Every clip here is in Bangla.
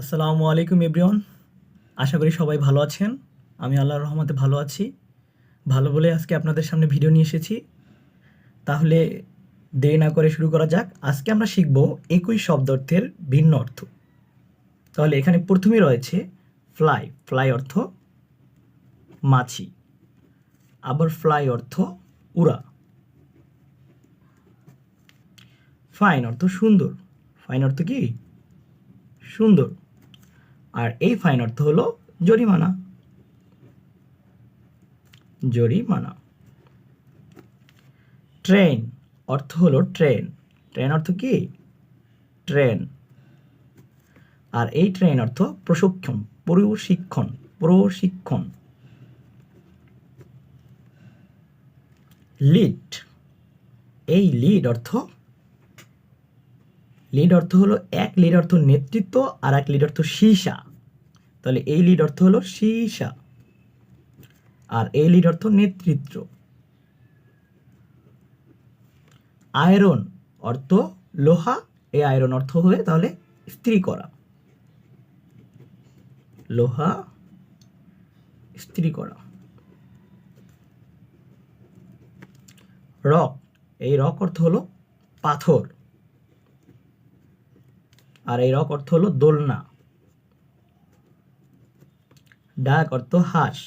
আসসালামু আলাইকুম, এভরিওয়ান। আশা করি সবাই ভালো আছেন। আমি আল্লাহর রহমতে ভালো আছি। ভালো বলে আজকে আপনাদের সামনে ভিডিও নিয়ে এসেছি। তাহলে দেরি না করে শুরু করা যাক। আজকে আমরা শিখব একই শব্দার্থের ভিন্ন অর্থ। তাহলে এখানে প্রথমে রয়েছে ফ্লাই ফ্লাই অর্থ মাছি। আবার ফ্লাই অর্থ উড়া। ফাইন অর্থ সুন্দর। ফাইন অর্থ কি? সুন্দর। আর এই ফাইন অর্থ হলো জরিমানা। জরিমানা। ট্রেন অর্থ হলো ট্রেন ট্রেন অর্থ কি? ট্রেন আর এই ট্রেন অর্থ প্রশিক্ষণ প্রশিক্ষণ প্রশিক্ষণ। লিড এই লিড অর্থ লিড অর্থ হলো এক লিড অর্থ নেতৃত্ব আর এক লিড অর্থ সীসা। তাহলে এই লিড অর্থ হলো সীসা আর এই লিড অর্থ নেতৃত্ব। আয়রন অর্থ লোহা, এই আয়রন অর্থ হয়ে তাহলে স্ত্রী করা। লোহা, স্ত্রী করা। রক, এই রক অর্থ হলো পাথর। আর এই রক অর্থ হলো দোলনা। ডাক অর্থ হাঁস।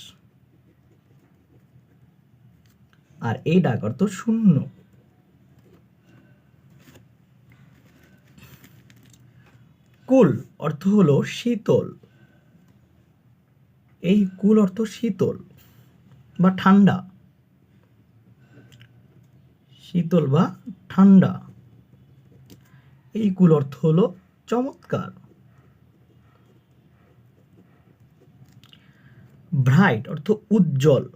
আর এই ডাক অর্থ শূন্য। কুল অর্থ হলো শীতল। এই কুল অর্থ শীতল বা ঠান্ডা। শীতল বা ঠান্ডা। এই কুল অর্থ হলো চমৎকার। ব্রাইট অর্থ উজ্জ্বল।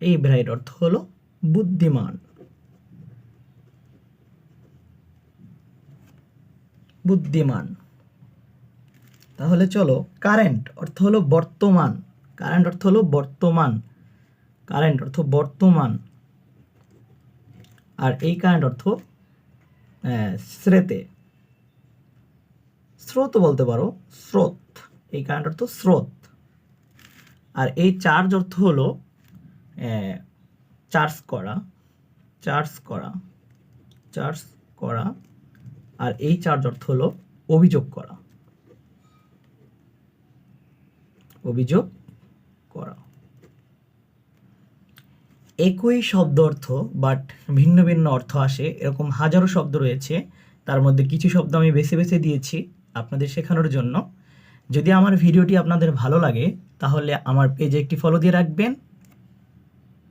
এই ব্রাইট অর্থ হলো বুদ্ধিমান। বুদ্ধিমান। তাহলে চলো, কারেন্ট অর্থ হলো বর্তমান। কারেন্ট অর্থ হলো বর্তমান। কারেন্ট অর্থ বর্তমান। আর এই কারেন্ট অর্থ স্রেতে। স্রোত বলতে পারো, স্রোত। এই কারেন্ট অর্থ স্রোত। আর এই চার্জ অর্থ হলো চার্জ করা চার্জ করা চার্জ করা। আর এই চার্জ অর্থ হলো অভিযোগ করা। অভিযোগ করা। একই শব্দ অর্থ বাট ভিন্ন ভিন্ন অর্থ আসে, এরকম হাজারো শব্দ রয়েছে, তার মধ্যে কিছু শব্দ আমি বেছে বেছে দিয়েছি আপনাদের শেখানোর জন্য। যদি আমার ভিডিওটি আপনাদের ভালো লাগে, তাহলে আমার পেজে একটি ফলো দিয়ে রাখবেন।